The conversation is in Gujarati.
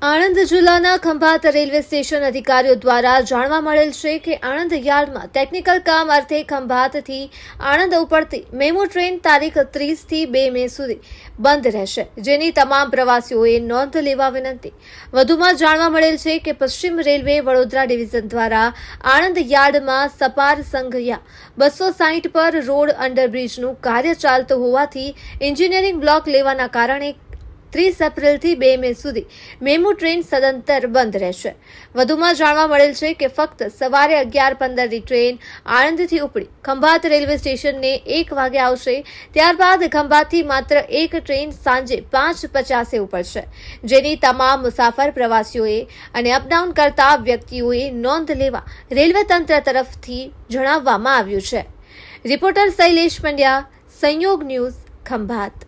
તાલુકાના ખંભાત રેલવે સ્ટેશન અધિકારીઓ દ્વારા જાણવા મળેલ છે કે આણંદ યાર્ડમાં ટેકનિકલ કામ અર્થે ખંભાતથી આણંદ ઉપડતી મેમો ટ્રેન તારીખ ત્રીસથી બે મે સુધી બંધ રહેશે, જેની તમામ પ્રવાસીઓએ નોંધ લેવા વિનંતી. વધુમાં જાણવા મળેલ છે કે પશ્ચિમ રેલવે વડોદરા ડિવિઝન દ્વારા આણંદ યાર્ડમાં સપાર સંઘયા બસો સાહીઠ પર રોડ અંડરબ્રિજનું કાર્ય ચાલતું હોવાથી એન્જિનિયરિંગ બ્લોક લેવાના કારણે ત્રીસ એપ્રિલથી બે મે સુધી મેમુ ટ્રેન સદંતર બંધ રહેશે. વધુમાં જાણવા મળેલ છે કે ફક્ત સવારે અગિયાર પંદરની ટ્રેન આણંદથી ઉપડી ખંભાત રેલવે સ્ટેશનને એક વાગે આવશે, ત્યારબાદ ખંભાતથી માત્ર એક ટ્રેન સાંજે પાંચ પચાસે ઉપડશે, જેની તમામ મુસાફર પ્રવાસીઓએ અને અપડાઉન કરતા વ્યક્તિઓએ નોંધ લેવા રેલવે તંત્ર તરફથી જણાવવામાં આવ્યું છે. રિપોર્ટર શૈલેષ પંડ્યા, સંયોગ ન્યૂઝ ખંભાત.